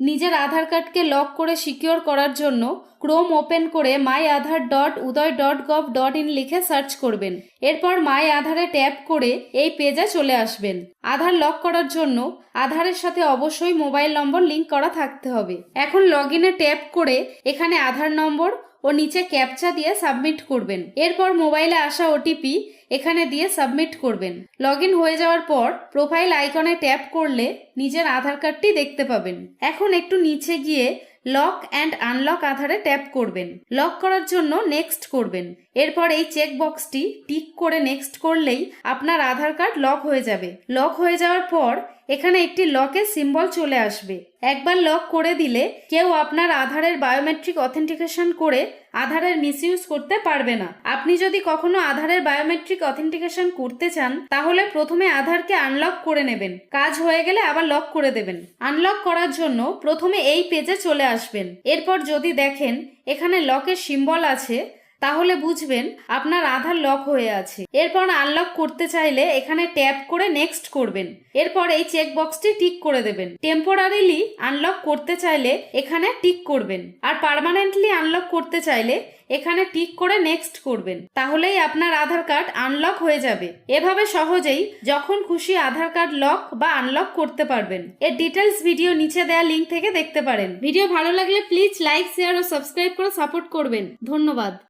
নিজের আধার কার্ডকে লক করে সিকিওর করার জন্য ক্রোম ওপেন করে my Aadhaar dot UIDAI dot gov dot in লিখে সার্চ করবেন। এরপর মাই আধারে ট্যাপ করে এই পেজে চলে আসবেন। আধার লক করার জন্য আধারের সাথে অবশ্যই মোবাইল নম্বর লিংক করা থাকতে হবে। এখন লগ ইনে ট্যাপ করে এখানে আধার নম্বর ও নিচে ক্যাপচা দিয়ে সাবমিট করবেন। এরপর মোবাইলে আসা ওটিপি এখানে দিয়ে সাবমিট করবেন। লগ হয়ে যাওয়ার পর প্রোফাইল আইকনে ট্যাপ করলে নিজের আধার কার্ডটি দেখতে পাবেন। এখন একটু নিচে গিয়ে লক অ্যান্ড আনলক আধারে ট্যাপ করবেন। লক করার জন্য নেক্সট করবেন। এরপর এই চেক বক্সটি টিক করে নেক্সট করলেই আপনার আধার কার্ড লক হয়ে যাবে। লক হয়ে যাওয়ার পর এখানে একটি লকের সিম্বল চলে আসবে। একবার লক করে দিলে কেউ আপনার আধারের বায়োমেট্রিক অথেন্টিকেশন করে আধারের মিসইউজ করতে পারবে না। আপনি যদি কখনো আধারের বায়োমেট্রিক অথেন্টিকেশন করতে চান, তাহলে প্রথমে আধারকে আনলক করে নেবেন। কাজ হয়ে গেলে আবার লক করে দেবেন। আনলক করার জন্য প্রথমে এই পেজে চলে আসবেন। এরপর যদি দেখেন এখানে লকের সিম্বল আছে তাহলে বুঝবেন আপনার আধার লক হয়ে আছে। এরপর আনলক করতে চাইলে এখানে ট্যাপ করে নেক্সট করবেন। এরপর এই চেক বক্সটি টিক করে দেবেন। টেম্পোরারিলি আনলক করতে চাইলে এখানে টিক করবেন। আর পার্মানেন্টলি আনলক করতে চাইলে এখানে টিক করে নেক্সট করবেন। তাহলেই আপনার আধার কার্ড আনলক হয়ে যাবে। এভাবে সহজেই যখন খুশি আধার কার্ড লক বা আনলক করতে পারবেন। এর ডিটেলস ভিডিও নিচে দেওয়া লিঙ্ক থেকে দেখতে পারেন। ভিডিও ভালো লাগলে প্লিজ লাইক শেয়ার ও সাবস্ক্রাইব করে সাপোর্ট করবেন। ধন্যবাদ।